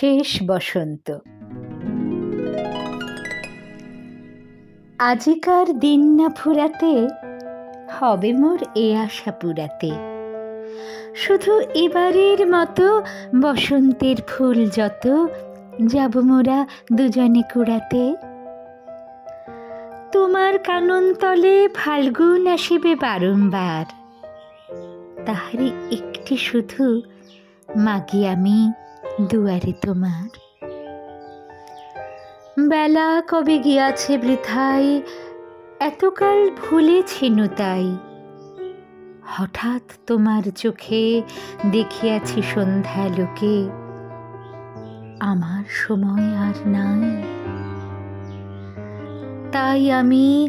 শেষ বসন্ত। আজিকার দিন না ফুরাতে, হবে মোর এ আশা পুরাতে। শুধু এবারের মতো বসন্তের ফুল যত, যাব মোরা দুজনে কুড়াতে। তোমার কানন তলে ফাল্গুন আসিবে বারংবার। তাহারে একটি শুধু মাগি আমি। দুয়ারে তোমার। বেলা কবে গিয়াছে বৃথায় এতকাল ভুলেছিনু তাই। হঠাৎ তোমার চোখে দেখিয়াছি সন্ধ্যা লোকে, আমার সময় আর নাই। তাই আমি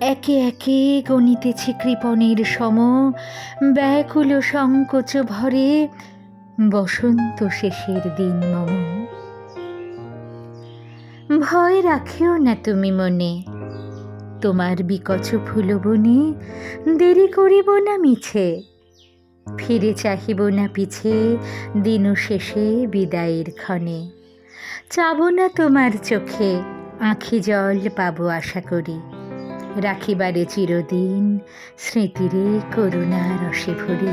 একে একে গণিতেছি কৃপণের সম, ব্যাকুল সংকোচ ভরে বসন্ত শেষের দিন মম। ভয় রাখিও না তুমি মনে। তোমার বিকচ ফুলবনে দেরি করিব না মিছে। ফিরে চাহিব না পিছে দিন শেষে বিদায়ের ক্ষণে। চাব না তোমার চোখে, আঁখি জল পাবো আশা করি। রাখিবারে চিরদিন স্মৃতিরে করুণা রসে ভরি।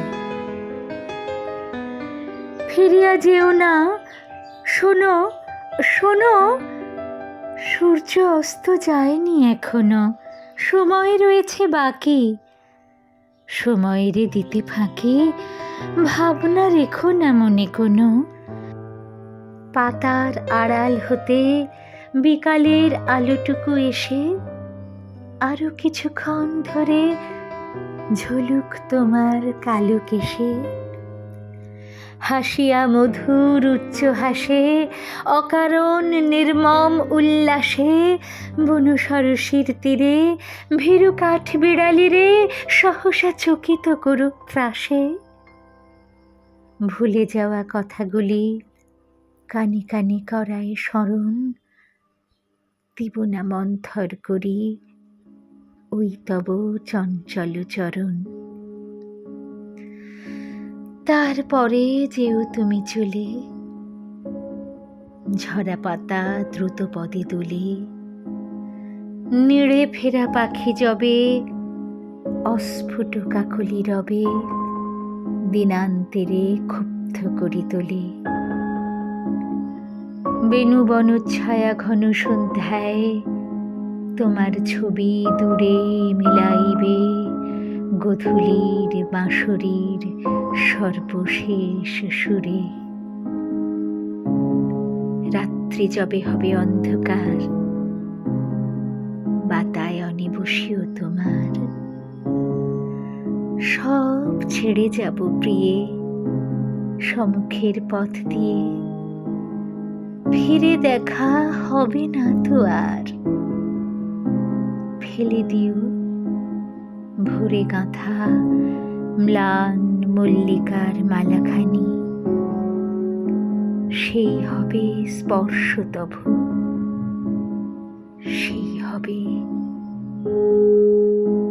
ফিরিয়া যেও না। শোনো শোনো, সূর্য অস্ত যায়নি এখনও। সময় রয়েছে বাকি। সময়ের দিতে ফাঁকে ভাবনা রেখো না মনে কোনো। পাতার আড়াল হতে বিকালের আলোটুকু এসে আরও কিছুক্ষণ ধরে ঝলুক তোমার কালো কেশে। হাসিয়া মধুর উচ্চ হাসে, অকারণ নির্মম উল্লাসে, বনু সরসীর তীরে, ভীরু কাঠ বিড়ালিরে সহসা চকিত করুক ত্রাসে। ভুলে যাওয়া কথাগুলি কানে কানে করায় স্মরণ দিব না মন্থর করি, ওই তব চঞ্চল চরণ। তারপরে যেও তুমি চলে। ঝরা পাতা দ্রুত পদে দুলে। নিড়ে ফেরা পাখি জবে, অস্ফুট কাকলি রবে, দিনান্তেরে ক্ষুব্ধ করি তোলে। বেনু বনচ্ছায়া ঘন সন্ধ্যায়, তোমার ছবি দূরে মিলাইবে। গধূলির বাঁশরীর সর্বশেষ সুরে। রাত্রি যবে হবে অন্ধকার, বাতায়নে বসিও তোমার। সব ছেড়ে যাব প্রিয়ে সম্মুখের পথ দিয়ে। ফিরে দেখা হবে না তো আর। ফেলে দিও ভোরে গাঁথা ম্লান মল্লিকার মালাখানি। সেই হবে স্পর্শতভ সেই হবে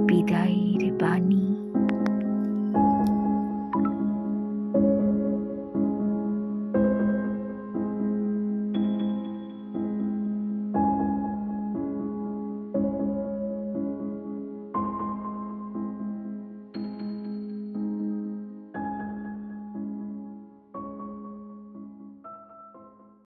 বিদায়ের বাণী।